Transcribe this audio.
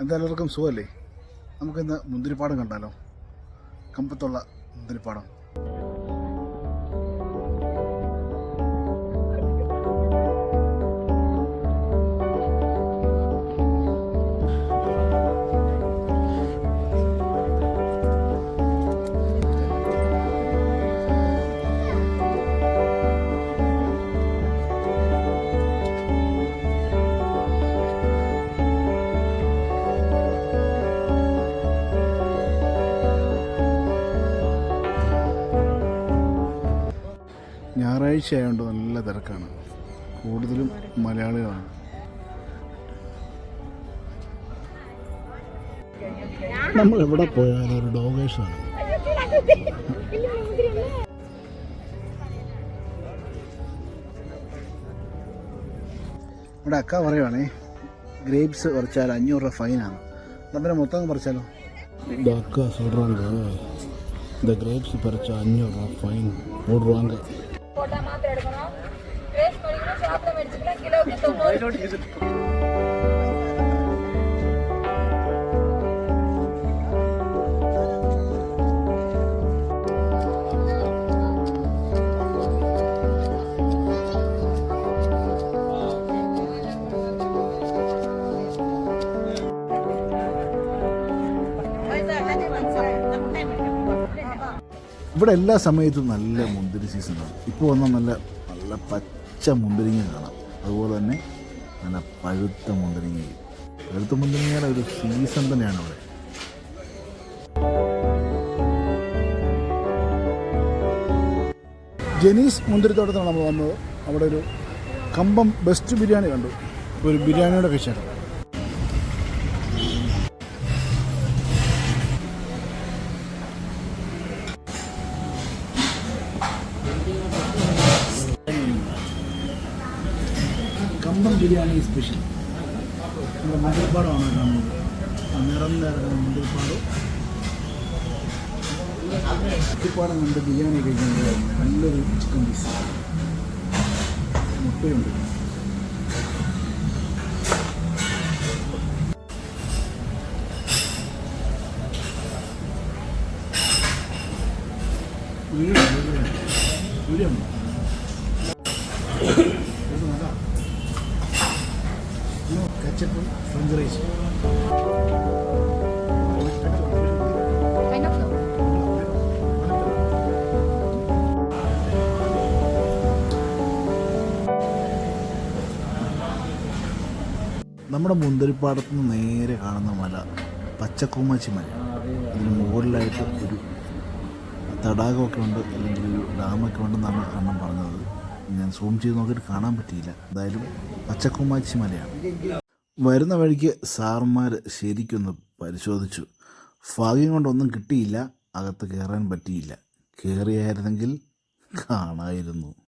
എന്തായാലും സുഖമല്ലേ? നമുക്കിന്ന് മുന്തിരിപ്പാടം കണ്ടാലോ? കമ്പത്തുള്ള മുന്തിരിപ്പാടം. ഞായറാഴ്ച ആയതുകൊണ്ട് നല്ല തിരക്കാണ് കൂടുതലും മലയാളികളാണ് നമ്മൾ എവിടെ പോയാലും ഒരു ഡോഗേഴ്സാണ് ഇവിടെ അക്ക പറയുവാണേ ഗ്രേപ്സ് പറിച്ചാൽ അഞ്ഞൂറ് രൂപ ഫൈനാണ് നമ്മുടെ മൊത്തം പറിച്ചാലോ இந்த அக்கா சொல்கிறாங்க இந்த கிரேப்ஸ் பறிச்சா அஞ்சூறுரூவா ஃபைன் போடுவாங்க போட்டா மாத்திரை எடுக்கணும். வேஸ்ட் பண்ணிக்கணும் சாப்பிட மெடிச்சுக்கலாம் கிலோ தொண்ணூறு ഇവിടെ എല്ലാ സമയത്തും നല്ല മുന്തിരി സീസണാണ് ഇപ്പോൾ വന്ന നല്ല നല്ല പച്ച മുന്തിരിങ്ങ കാണാം. അതുപോലെ തന്നെ നല്ല പഴുത്ത മുന്തിരിങ്ങയും പഴുത്ത മുന്തിരിങ്ങയുടെ ഒരു സീസൺ തന്നെയാണ് ഇവിടെ. ജനീസ് മുന്തിരിത്തോട്ടത്താണ് നമ്മൾ വന്നത്. അവിടെ ഒരു കമ്പം ബെസ്റ്റ് ബിരിയാണി കണ്ടു. ഒരു ബിരിയാണിയുടെ കഴിച്ചാണ് കമ്പം ബിരിയാണി സ്പെഷ്യൽ നമ്മുടെ മുന്തിരിപ്പാടമാണ് കാണുന്നത് ആ നിറം നിറഞ്ഞ മുന്തിരിപ്പാട് മുന്തിരിപ്പാടം കണ്ട് ബിരിയാണി കഴിക്കുന്നത് നല്ലൊരു ചിക്കൻ പീസ് മുട്ടയുണ്ട്. ഉയരം ഉയരം ഫ്രഞ്ച് റൈസും നമ്മുടെ മുന്തിരിപ്പാടത്ത് നിന്ന് നേരെ കാണുന്ന മല പച്ചക്കൂമാച്ചി മല. അതിന് മുകളിലായിട്ട് ഒരു തടാകമൊക്കെ ഉണ്ട് അല്ലെങ്കിൽ ഒരു ഡാമൊക്കെ ഉണ്ടെന്നാണ് അണ്ണൻ പറഞ്ഞത്. ഞാൻ സൂം ചെയ്ത് നോക്കിയിട്ട് കാണാൻ പറ്റിയില്ല. എന്തായാലും പച്ചക്കുമാച്ചി മലയാണ്. വരുന്ന വഴിക്ക് സാർമാർ ശരിക്കൊന്ന് പരിശോധിച്ചു. ഭാഗ്യം കൊണ്ടൊന്നും കിട്ടിയില്ല. അകത്ത് കയറാൻ പറ്റിയില്ല. കയറിയായിരുന്നെങ്കിൽ കാണായിരുന്നു.